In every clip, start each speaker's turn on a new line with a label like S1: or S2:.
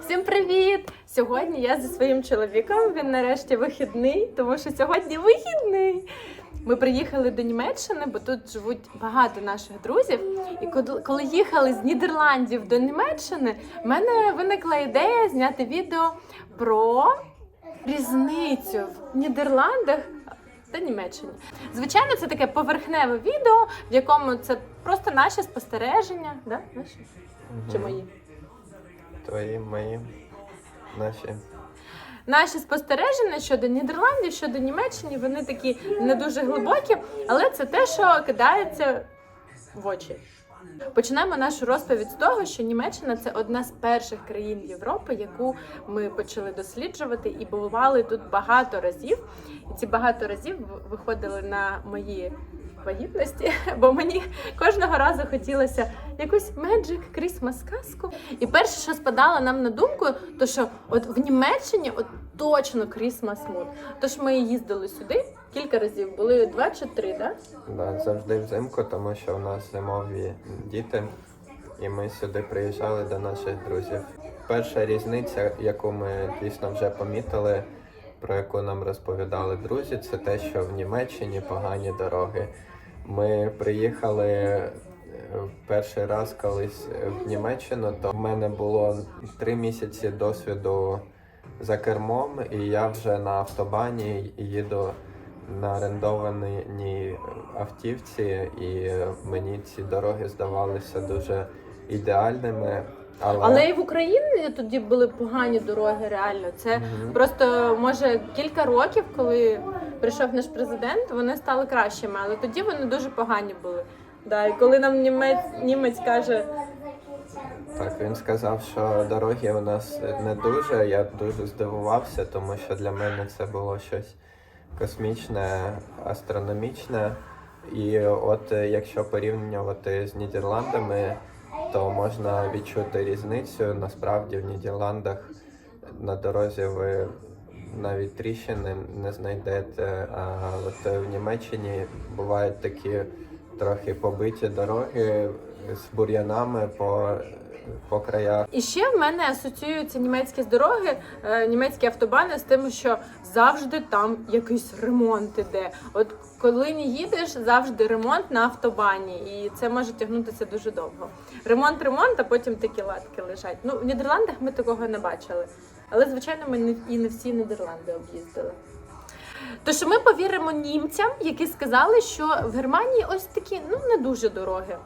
S1: Всім привіт! Сьогодні я зі своїм чоловіком. Він нарешті вихідний, тому що сьогодні вихідний. Ми приїхали до Німеччини, бо тут живуть багато наших друзів. І коли- їхали з Нідерландів до Німеччини, в мене виникла ідея зняти відео про різницю в Нідерландах та Німеччині. Звичайно, це таке поверхневе відео, в якому це просто наші спостереження. Да? Наші? Чи мої?
S2: Твої, мої, наші.
S1: Наші спостереження щодо Нідерландів, щодо Німеччини, вони такі не дуже глибокі, але це те, що кидається в очі. Почнемо нашу розповідь з того, що Німеччина це одна з перших країн Європи, яку ми почали досліджувати і бували тут багато разів. І ці багато разів виходили на мої вагітності, бо мені кожного разу хотілося якусь Magic Christmas казку. І перше, що спадало нам на думку, то що от в Німеччині от точно Christmas Mood. Тож ми їздили сюди кілька разів, були два чи три, да?
S2: Да, завжди взимку, тому що у нас зимові діти, і ми сюди приїжджали до наших друзів. Перша різниця, яку ми дійсно вже помітили, про яку нам розповідали друзі, це те, що в Німеччині погані дороги. Ми приїхали е, перший раз колись в Німеччину, то в мене було три місяці досвіду за кермом, і я вже на автобані їду на орендованій автівці, і мені ці дороги здавалися дуже ідеальними. Але,
S1: Але і в Україні тоді були погані дороги, реально. Це
S2: Мгм.
S1: просто може кілька років, коли прийшов наш президент, вони стали кращими, але тоді вони дуже погані були. Да, і коли нам німець, німець каже,
S2: Так, він сказав, що дороги у нас не дуже. Я дуже здивувався, тому що для мене це було щось космічне, астрономічне. І от е, якщо порівнювати з Нідерландами, то можна відчути різницю. Насправді в Нідерландах на дорозі ви навіть тріщини не знайдете. А от в Німеччині бувають такі трохи побиті дороги з бур'янами по, по краях.
S1: І ще в мене асоціюються німецькі дороги, е, німецькі автобани з тим, що завжди там якийсь ремонт іде. От коли не їдеш, завжди ремонт на автобані, і це може тягнутися дуже довго. Ремонт, ремонт, а потім такі латки лежать. Ну в Нідерландах ми такого не бачили. Але звичайно, ми не і не всі Нідерланди об'їздили. Тож ми повіримо німцям, які сказали, що в Германії ось такі ну не дуже дороги.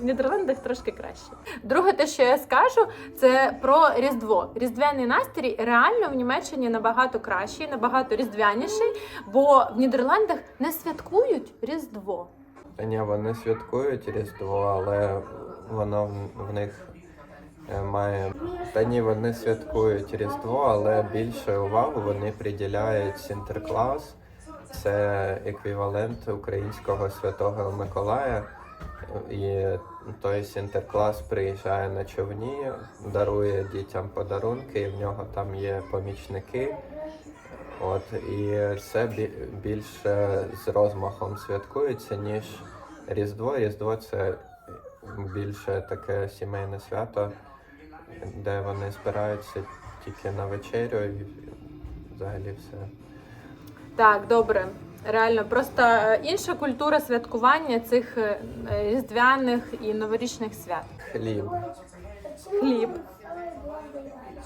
S1: В Нідерландах трошки краще. Друге, те, що я скажу, це про Різдво. Різдвяний настрій реально в Німеччині набагато кращий, набагато різдвяніший, бо в Нідерландах не святкують Різдво.
S2: Та ні, вони святкують Різдво, але воно в, них е, має. Та ні, вони святкують Різдво, але більше увагу вони приділяють Сінтерклаус. Це еквівалент українського святого Миколая. І той Сінтерклас приїжджає на човні, дарує дітям подарунки, і в нього там є помічники. От і це бі- більше з розмахом святкується, ніж Різдво. Різдво це більше таке сімейне свято, де вони збираються тільки на вечерю і взагалі все.
S1: Так, добре. Реально, просто е, інша культура святкування цих е, різдвяних і новорічних свят.
S2: Хліб.
S1: Хліб.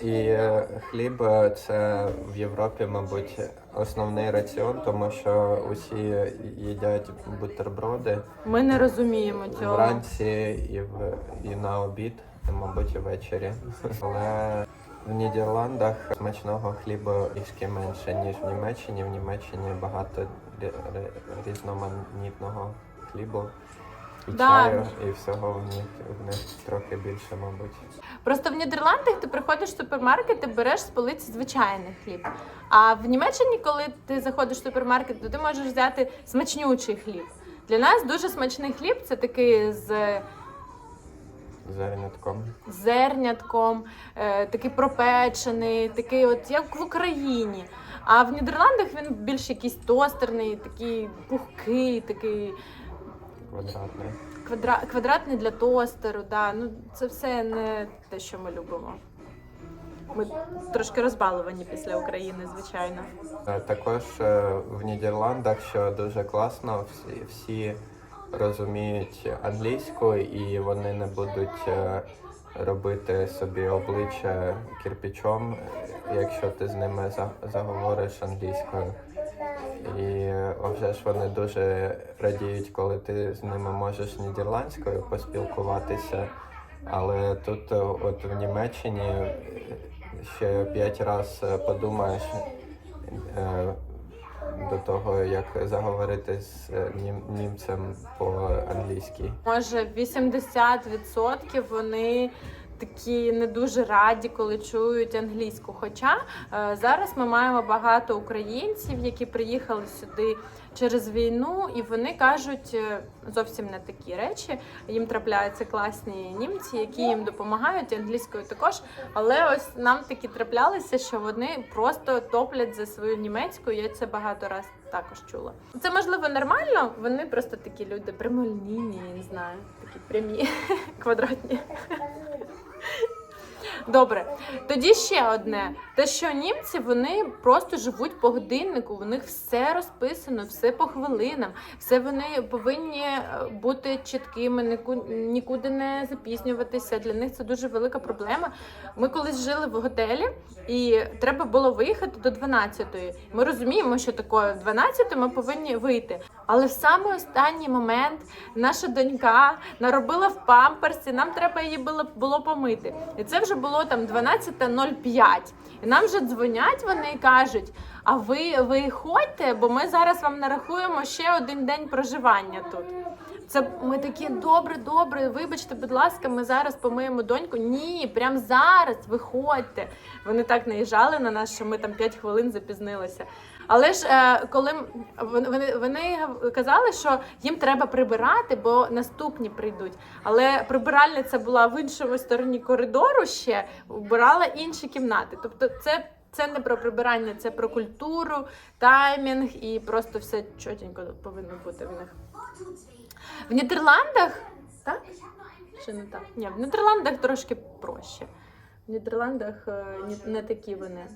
S2: І е, хліб це в Європі, мабуть, основний раціон, тому що усі їдять бутерброди.
S1: Ми не розуміємо цього.
S2: Вранці і в і на обід, і, мабуть, і ввечері. Але в Нідерландах смачного хліба трішки менше, ніж в Німеччині. В Німеччині багато рі- рі- різноманітного хлібу. І
S1: Да.
S2: чаю, і всього в них, в них трохи більше, мабуть.
S1: Просто в Нідерландах ти приходиш в супермаркет, ти береш з полиці звичайний хліб. А в Німеччині, коли ти заходиш в супермаркет, то ти можеш взяти смачнючий хліб. Для нас дуже смачний хліб це такий з
S2: Зернятком.
S1: зернятком, е, такий пропечений, такий, от як в Україні. А в Нідерландах він більш якийсь тостерний, такий пухкий, такий
S2: Квадратний.
S1: квадра... квадратний для тостеру. Да. Ну, це все не те, що ми любимо. Ми трошки розбаловані після України, звичайно.
S2: Е, Також е, в Нідерландах, що дуже класно, всі, всі розуміють англійську і вони не будуть е, робити собі обличчя кирпичом, якщо ти з ними заговориш англійською. І е, вже ж вони дуже радіють, коли ти з ними можеш нідерландською поспілкуватися. Але тут, е, от в Німеччині, ще п'ять разів подумаєш до того, як заговорити з е, нім- німцем по-англійськи.
S1: Може, 80% вони такі не дуже раді, коли чують англійську. Хоча е, зараз ми маємо багато українців, які приїхали сюди через війну, і вони кажуть е, зовсім не такі речі. Їм трапляються класні німці, які їм допомагають англійською також. Але ось нам такі траплялися, що вони просто топлять за свою німецьку. Я це багато раз також чула. Це можливо нормально. Вони просто такі люди прямолінійні, я не знаю, такі прямі, квадратні. Добре, тоді ще одне: те, що німці вони просто живуть по годиннику, у них все розписано, все по хвилинам, все вони повинні е, бути чіткими, ніку- нікуди не запізнюватися. Для них це дуже велика проблема. Ми колись жили в готелі, і треба було виїхати до 12-ї. Ми розуміємо, що таке 12 ми повинні вийти. Але в самий останній момент наша донька наробила в памперсі, нам треба її було помити. І це вже було там 12.05. І нам вже дзвонять вони і кажуть: а ви виходьте, бо ми зараз вам нарахуємо ще один день проживання тут. Це ми такі добре, добре. Вибачте, будь ласка, ми зараз помиємо доньку. Ні, прямо зараз виходьте. Вони так наїжджали на нас, що ми там 5 хвилин запізнилися. Але ж е, коли вони, вони, казали, що їм треба прибирати, бо наступні прийдуть. Але прибиральниця була в іншому стороні коридору ще, вбирала інші кімнати. Тобто, це. Це не про прибирання, це про культуру, таймінг і просто все чотенько повинно бути в них. В Нідерландах, так? Чи не так? Ні, в Нідерландах трошки проще. В Нідерландах е, не такі вони.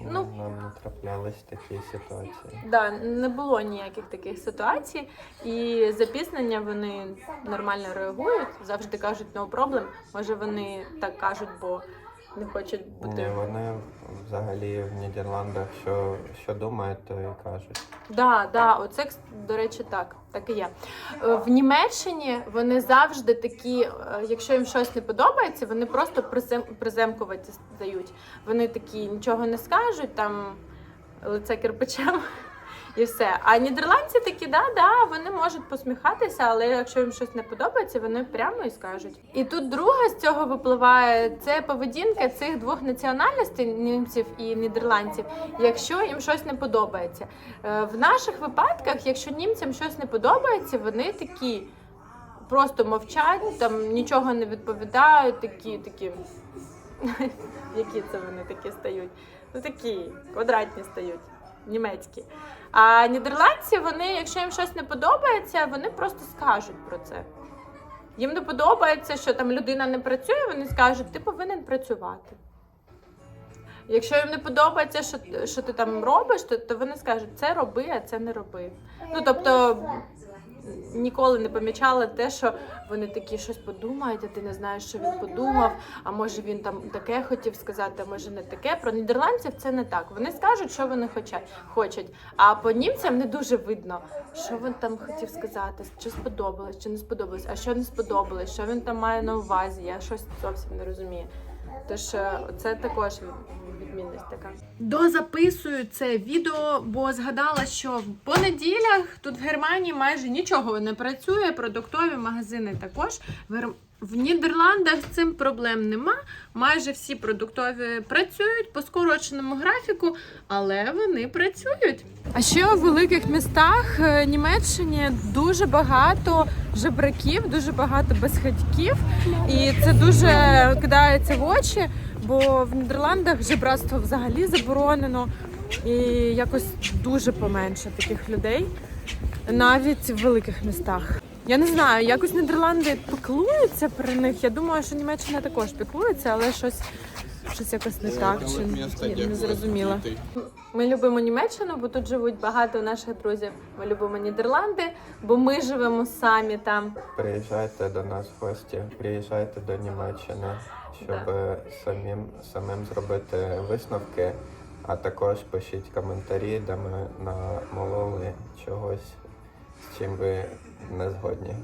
S1: Ну.
S2: Нам не траплялись такі ситуації.
S1: Да, не було ніяких таких ситуацій, і запізнення вони нормально реагують, завжди кажуть no problem. Може вони так кажуть, бо не хочуть
S2: Ні,
S1: бути.
S2: вони взагалі в Нідерландах що, що думають, то і кажуть.
S1: Да, да, оце до речі, так, так і є. Е, В Німеччині вони завжди такі, е, якщо їм щось не подобається, вони просто призем, приземкувати дають. Вони такі нічого не скажуть, там лице кирпичем і все. А нідерландці такі, да, да, вони можуть посміхатися, але якщо їм щось не подобається, вони прямо і скажуть. І тут друга з цього випливає це поведінка цих двох національностей німців і нідерландців, якщо їм щось не подобається. Е, В наших випадках, якщо німцям щось не подобається, вони такі просто мовчать, там нічого не відповідають, такі, такі. Які це вони такі стають? Ну такі квадратні стають, німецькі. А нідерландці, вони, якщо їм щось не подобається, вони просто скажуть про це. Їм не подобається, що там людина не працює, вони скажуть, ти повинен працювати. Якщо їм не подобається, що, що ти там робиш, то, то вони скажуть, це роби, а це не роби. Ну тобто ніколи не помічала те, що вони такі щось подумають, а ти не знаєш, що він подумав. А може він там таке хотів сказати, а може не таке. Про нідерландців це не так. Вони скажуть, що вони хочуть. А по німцям не дуже видно, що він там хотів сказати, чи сподобалось, чи не сподобалось, а що не сподобалось, що він там має на увазі. Я щось зовсім не розумію. Тож е, це також відмінність така. Дозаписую це відео, бо згадала, що в понеділях тут в Германії майже нічого не працює. Продуктові магазини також. В, Нідерландах з цим проблем нема. Майже всі продуктові працюють по скороченому графіку, але вони працюють. А ще у великих містах е, Німеччині дуже багато жебраків, дуже багато безхатьків, і це дуже кидається в очі, бо в Нідерландах жебратство взагалі заборонено, і якось дуже поменше таких людей, навіть в великих містах. Я не знаю, якось Нідерланди піклуються про них. Я думаю, що Німеччина також піклується, але щось щось якось не так,
S3: от
S1: чи
S3: місто,
S1: не зрозуміла. Ми любимо Німеччину, бо тут живуть багато наших друзів. Ми любимо Нідерланди, бо ми живемо самі там.
S2: Приїжджайте до нас в гості, приїжджайте до Німеччини, щоб самим, самим зробити висновки, а також пишіть коментарі, де ми намололи чогось, з чим ви не згодні.